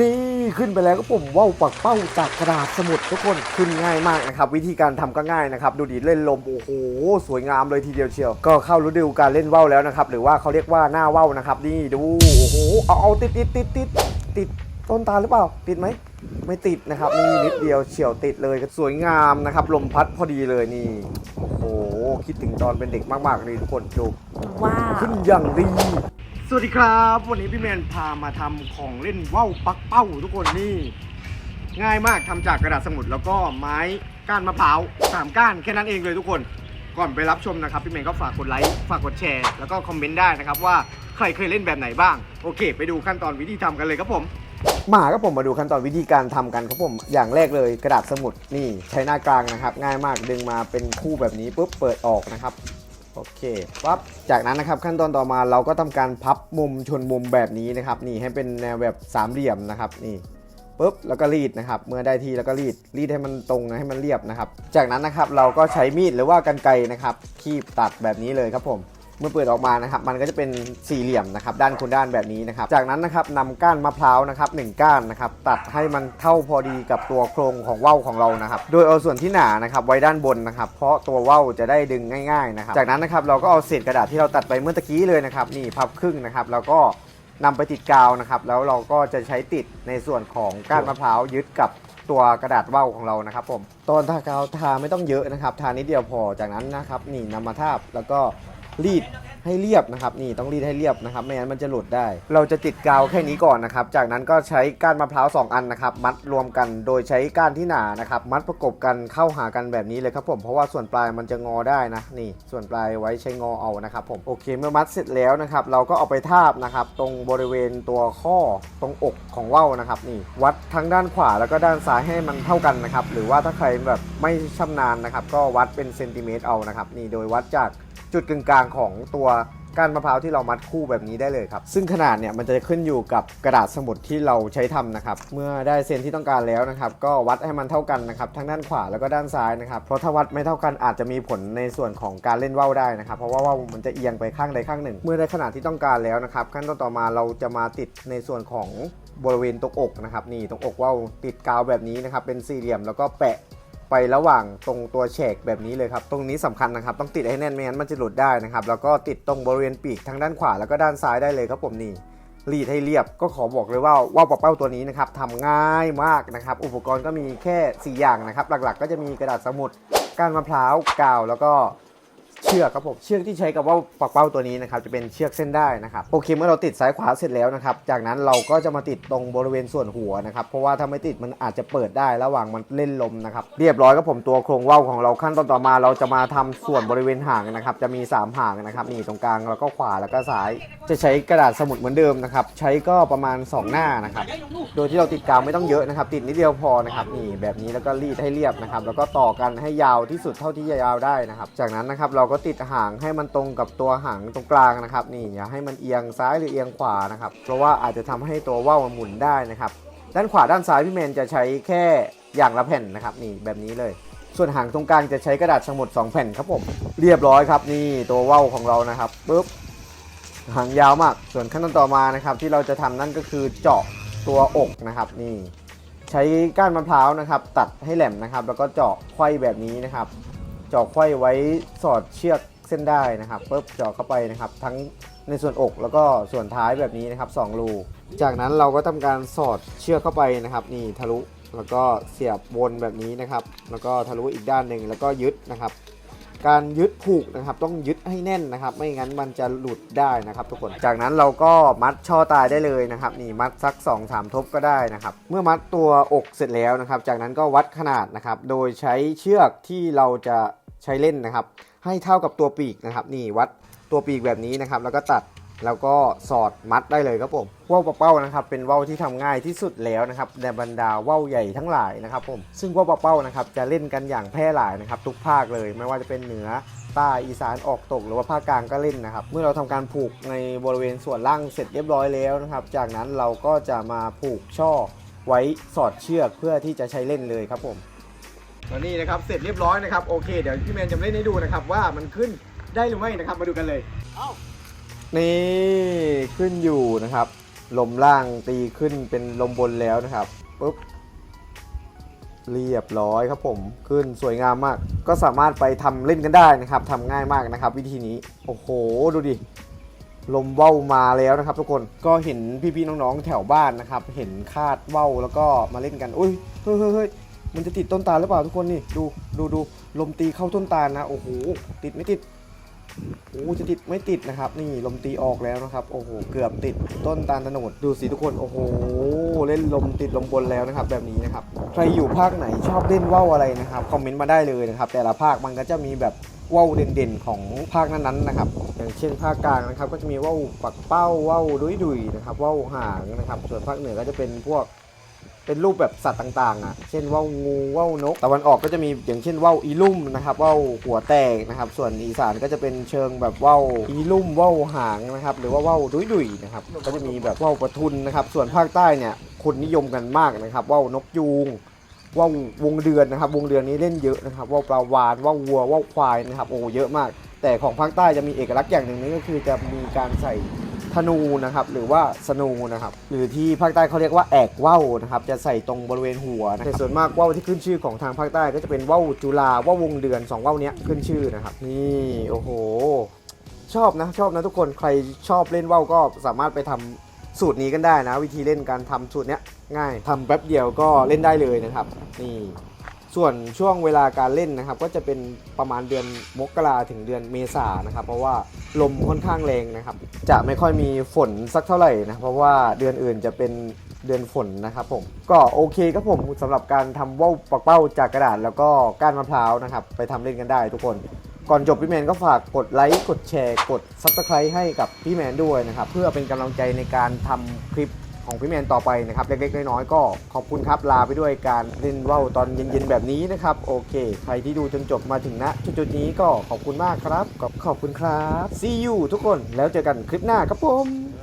นี่ขึ้นไปแล้วก็ผมว่าวปักเป้าจากกระดาษสมุดทุกคนขึ้นง่ายมากนะครับ วิธีการทำก็ง่ายนะครับ ดูดิเล่นลม โอ้โห สวยงามเลยทีเดียวเชียว ก็เข้าฤดูการเล่นว่าวแล้วนะครับ หรือว่าเขาเรียกว่าหน้าว่าวนะครับ นี่ดู โอ้โห เอาเอาติดติดติดติดติดต้นตาลหรือเปล่า ติดไหม ไม่ติดนะครับ นี่นิดเดียวเฉียวติดเลยสวยงามนะครับ ลมพัดพอดีเลยนี่โอ้โหคิดถึงตอนเป็นเด็กมากๆเลยทุกคนดูว้าวขึ้นอย่างดี สวัสดีครับ วันนี้พี่แมนพามาทำของเล่นว่าวปักเป้าทุกคนนี่ ง่ายมากทำจากกระดาษสมุดแล้วก็ไม้ก้านมะพร้าวสามก้านแค่นั้นเองเลยทุกคน ก่อนไปรับชมนะครับ พี่แมนก็ฝากกดไลค์ฝากกดแชร์ แล้วก็คอมเมนต์ได้นะครับว่าใครเคยเล่นแบบไหนบ้าง โอเค ไปดูขั้นตอนวิธีทำกันเลยครับผมมาครับผมมาดูขั้นตอนวิธีการทำกันครับผมอย่างแรกเลยกระดาษสมุดนี่ใช้หน้ากลางนะครับ ง่ายมากดึงมาเป็นคู่แบบนี้ปุ๊บเปิดออกนะครับ โอเคปั๊บจากนั้นนะครับขั้นตอนต่อมาเราก็ทำการพับมุมชนมุมแบบนี้นะครับนี่ให้เป็นแนวแบบสามเหลี่ยมนะครับนี่ปุ๊บแล้วก็รีดนะครับ เมื่อได้ที่แล้วก็รีดรีดให้มันตรงนะให้มันเรียบนะครับ จากนั้นนะครับเราก็ใช้มีดหรือว่ากันไกรนะครับคีบตัดแบบนี้เลยครับผม เมื่อเปิดออกมานะครับ มันก็จะเป็นสี่เหลี่ยมนะครับ ด้านคุณด้านแบบนี้นะครับ จากนั้นนะครับนำก้านมะพร้าวนะครับหนึ่งก้านนะครับ ตัดให้มันเท่าพอดีกับตัวโครงของว่าวของเรานะครับ โดยเอาส่วนที่หนานะครับ ไว้ด้านบนนะครับ เพราะตัวว่าวจะได้ดึงง่ายๆนะครับ จากนั้นนะครับเราก็เอาเศษกระดาษที่เราตัดไปเมื่อตะกี้เลยนะครับนี่พับครึ่งนะครับ แล้วก็นำไปติดกาวนะครับ แล้วเราก็จะใช้ติดในส่วนของก้านมะพร้าวยึดกับตัวกระดาษว่าวของเรานะครับผมตอนทากาวทาไม่ต้องเยอะนะครับ ทานิดเดียวพอจากนั้นนะครับนี่นำมาทาบแล้วก็ รีดให้เรียบนะครับ นี่ต้องรีดให้เรียบนะครับไม่งั้นมันจะหลุดได้ เราจะติดกาวแค่นี้ก่อนนะครับ จากนั้นก็ใช้ก้านมะพร้าว2อันนะครับ มัดรวมกันโดยใช้ก้านที่หนานะครับ มัดประกบกันเข้าหากันแบบนี้เลยครับผมเพราะว่าส่วนปลายมันจะงอได้นะ นี่ ส่วนปลายไว้ใช้งอเอานะครับ ผมโอเคเมื่อมัดเสร็จแล้วนะครับ เราก็เอาไปทาบนะครับ ตรงบริเวณตัวข้อตรงอกของว่าวนะครับ นี่วัดทั้งด้านขวาแล้วก็ด้านซ้ายให้มันเท่ากันนะครับ หรือว่าถ้าใครแบบไม่ชำนาญนะครับ ก็วัดเป็นเซนติเมตรเอานะครับ นี่โดยวัดจาก จุดกึ่งกลางของตัวก้านมะพร้าวที่เรามัดคู่แบบนี้ได้เลยครับ ซึ่งขนาดเนี่ยมันจะขึ้นอยู่กับกระดาษสมุดที่เราใช้ทำนะครับ เมื่อได้เซนที่ต้องการแล้วนะครับ ก็วัดให้มันเท่ากันนะครับ ทั้งด้านขวาแล้วก็ด้านซ้ายนะครับ เพราะถ้าวัดไม่เท่ากันอาจจะมีผลในส่วนของการเล่นว่าวได้นะครับ เพราะว่าว่าวมันจะเอียงไปข้างใดข้างหนึ่ง เมื่อได้ขนาดที่ต้องการแล้วนะครับ ขั้นตอนต่อมาเราจะมาติดในส่วนของบริเวณตรงอกนะครับ นี่ตรงอกว่าวติดกาวแบบนี้นะครับ เป็นสี่เหลี่ยมแล้วก็แปะ ไประหว่างตรงตัวแฉกแบบนี้เลยครับ ตรงนี้สำคัญนะครับ ต้องติดให้แน่นไม่งั้นมันจะหลุดได้นะครับ แล้วก็ติดตรงบริเวณปีกทั้งด้านขวาแล้วก็ด้านซ้ายได้เลยครับผมนี่รีดให้เรียบก็ขอบอกเลยว่าว่าวปะเป้าตัวนี้นะครับทำง่ายมากนะครับ อุปกรณ์ก็มีแค่ 4 อย่างนะครับ หลักๆ ก็จะมีกระดาษสมุดก้านมะพร้าวกาวแล้วก็ เชือกครับผมเชือกที่ใช้กับว่าวปักเป้าตัวนี้นะครับจะเป็นเชือกเส้นได้นะครับโอเคเมื่อเราติดซ้ายขวาเสร็จแล้วนะครับจากนั้นเราก็จะมาติดตรงบริเวณส่วนหัวนะครับเพราะว่าถ้าไม่ติดมันอาจจะเปิดได้ระหว่างมันเล่นลมนะครับเรียบร้อยครับผมตัวโครงว่าวของเราขั้นตอนต่อมาเราจะมาทำส่วนบริเวณหางนะครับจะมี 3 หางนะครับนี่ตรงกลางแล้วก็ขวาแล้วก็ซ้าย จะใช้กระดาษสมุดเหมือนเดิมนะครับใช้ก็ประมาณ 2 หน้านะครับโดยที่เราติดกาวไม่ต้องเยอะนะครับติดนิดเดียวพอนะครับนี่แบบนี้แล้วก็รีดให้เรียบนะครับแล้วก็ต่อกันให้ยาวที่สุดเท่าที่จะยาวได้นะครับจากนั้นนะครับเราก็ติดหางให้มันตรงกับตัวหางตรงกลางนะครับ นี่อย่าให้มันเอียงซ้ายหรือเอียงขวานะครับ เพราะว่าอาจจะทำให้ตัวว่าวมันหมุนได้นะครับ ด้านขวาด้านซ้ายพี่เมนจะใช้แค่อย่างละแผ่นนะครับ นี่แบบนี้เลย ส่วนหางตรงกลางจะใช้กระดาษสมุด2แผ่นครับผม เรียบร้อยครับ นี่ตัวว่าวของเรานะครับปุ๊บหางยาวมาก ส่วนขั้นตอนต่อมานะครับ ที่เราจะทำนั่นก็คือเจาะตัวอกนะครับ นี่ ใช้ก้านมะพร้าวนะครับ ตัดให้แหลมนะครับ แล้วก็เจาะไขว้แบบนี้นะครับ เจาะไขว้ไว้สอดเชือกเส้นได้นะครับปุ๊บเจาะเข้าไปนะครับ ทั้งในส่วนอกแล้วก็ส่วนท้ายแบบนี้นะครับ2รูจากนั้นเราก็ทำการสอดเชือกเข้าไปนะครับ นี่ทะลุแล้วก็เสียบวนแบบนี้นะครับ แล้วก็ทะลุอีกด้านหนึ่งแล้วก็ยึดนะครับ การยึดผูกนะครับต้องยึดให้แน่นนะครับ ไม่งั้นมันจะหลุดได้นะครับทุกคน จากนั้นเราก็มัดช่อตายได้เลยนะครับนี่มัดสัก 2 3ทบก็ได้นะครับ เมื่อมัดตัวอกเสร็จแล้วนะครับ จากนั้นก็วัดขนาดนะครับ โดยใช้เชือกที่เราจะใช้เล่นนะครับ ให้เท่ากับตัวปีกนะครับ นี่วัดตัวปีกแบบนี้นะครับ แล้วก็ตัด แล้วก็สอดมัดได้เลยครับผมว่าวปะเป้านะครับเป็นว่าวที่ทำง่ายที่สุดแล้วนะครับในบรรดาว่าวใหญ่ทั้งหลายนะครับผมซึ่งว่าวปะเป้านะครับจะเล่นกันอย่างแพร่หลายนะครับทุกภาคเลยไม่ว่าจะเป็นเหนือใต้อีสานออกตกหรือว่าภาคกลางก็เล่นนะครับ เมื่อเราทำการผูกในบริเวณส่วนล่างเสร็จเรียบร้อยแล้วนะครับ จากนั้นเราก็จะมาผูกช่อไว้สอดเชือกเพื่อที่จะใช้เล่นเลยครับผมแล้วนี่นะครับเสร็จเรียบร้อยนะครับโอเคเดี๋ยวพี่แมนจะเล่นให้ดูนะครับว่ามันขึ้นได้หรือไม่นะครับมาดูกันเลย นี่ขึ้นอยู่นะครับ ลมล่างตีขึ้นเป็นลมบนแล้วนะครับปุ๊บเรียบร้อยครับผมขึ้นสวยงามมาก ก็สามารถไปทำเล่นกันได้นะครับทำง่ายมากนะครับ วิธีนี้โอ้โหดูดิลมเว้ามาแล้วนะครับ ทุกคนก็เห็นพี่ๆน้องๆแถวบ้านนะครับ เห็นคาดเว้าแล้วก็มาเล่นกันอุ้ยเฮ้ยเฮ้ยเฮ้ยมันจะติดต้นตาลหรือเปล่าทุกคนนี่ดูดูดูลมตีเข้าต้นตาลนะโอ้โหติดไม่ติด โอ้จะติดไม่ติดนะครับ นี่ลมตีออกแล้วนะครับ โอ้โห เกือบติดต้นตาลตะโนดดูสิทุกคน โอ้โห เล่นลมติดลมบนแล้วนะครับ แบบนี้นะครับ ใครอยู่ภาคไหนชอบเล่นว่าวอะไรนะครับ คอมเมนต์มาได้เลยนะครับ แต่ละภาคมันก็จะมีแบบว่าวเด่นๆ ของภาคนั้นๆนะครับ อย่างเช่นภาคกลางนะครับ ก็จะมีว่าวปักเป้าว่าวดุยดุยๆนะครับว่าวหางนะครับ ส่วนภาคเหนือก็จะเป็นพวก เป็นรูปแบบสัตว์ต่างๆอะ เช่นว่าวงูว่าวนก ตะวันออกก็จะมีอย่างเช่นว่าวอีลุ่มนะครับว่าวหัวแตกนะครับ ส่วนอีสานก็จะเป็นเชิงแบบว่าวอีลุ่มว่าวหางนะครับ หรือว่าว่าวดุยดุยนะครับ ก็จะมีแบบว่าวประทุนนะครับ ส่วนภาคใต้เนี่ยคนนิยมกันมากนะครับว่าวนกยูงว่าววงเดือนนะครับ วงเดือนนี้เล่นเยอะนะครับ ว่าวปลาวานว่าววัวว่าวควายนะครับ โอ้เยอะมาก แต่ของภาคใต้จะมีเอกลักษณ์อย่างหนึ่งนั่นก็คือจะมีการใส่ ธนูนะครับหรือว่าสนูนะครับหรือที่ภาคใต้เขาเรียกว่าแอกว่าวนะครับจะใส่ตรงบริเวณหัวนะแต่ส่วนมากว่าวที่ขึ้นชื่อของทางภาคใต้ก็จะเป็นว่าวจุฬาว่าววงเดือนสองว่าวเนี้ยขึ้นชื่อนะครับนี่โอ้โห ชอบนะชอบนะทุกคนใครชอบเล่นว่าวก็สามารถไปทำสูตรนี้กันได้นะ วิธีเล่นการทำสูตรเนี้ยง่ายทำแป๊บเดียวก็เล่นได้เลยนะครับนี่ ส่วนช่วงเวลาการเล่นนะครับ ก็จะเป็นประมาณเดือนมกราถึงเดือนเมษานะครับ เพราะว่าลมค่อนข้างแรงนะครับ จะไม่ค่อยมีฝนสักเท่าไหร่นะเพราะว่าเดือนอื่นจะเป็นเดือนฝนนะครับผมก็โอเคครับผมสำหรับการทำว่าวปักเป้าจากกระดาษ แล้วก็ก้านมะพร้าวนะครับ ไปทำเล่นกันได้ทุกคนก่อนจบพี่แมนก็ฝากกดไลค์กดแชร์ กด Subscribe ให้กับพี่แมนด้วยนะครับ เพื่อเป็นกำลังใจในการทำคลิป ของพี่แมนต่อไปนะครับเล็กๆน้อยๆก็ขอบคุณครับลาไปด้วยการเล่นว่าวตอนเย็นๆแบบนี้นะครับโอเค ใครที่ดูจนจบมาถึงณจุดๆนี้ก็ขอบคุณมากครับขอบขอบคุณครับ see you ทุกคนแล้วเจอกันคลิปหน้าครับผม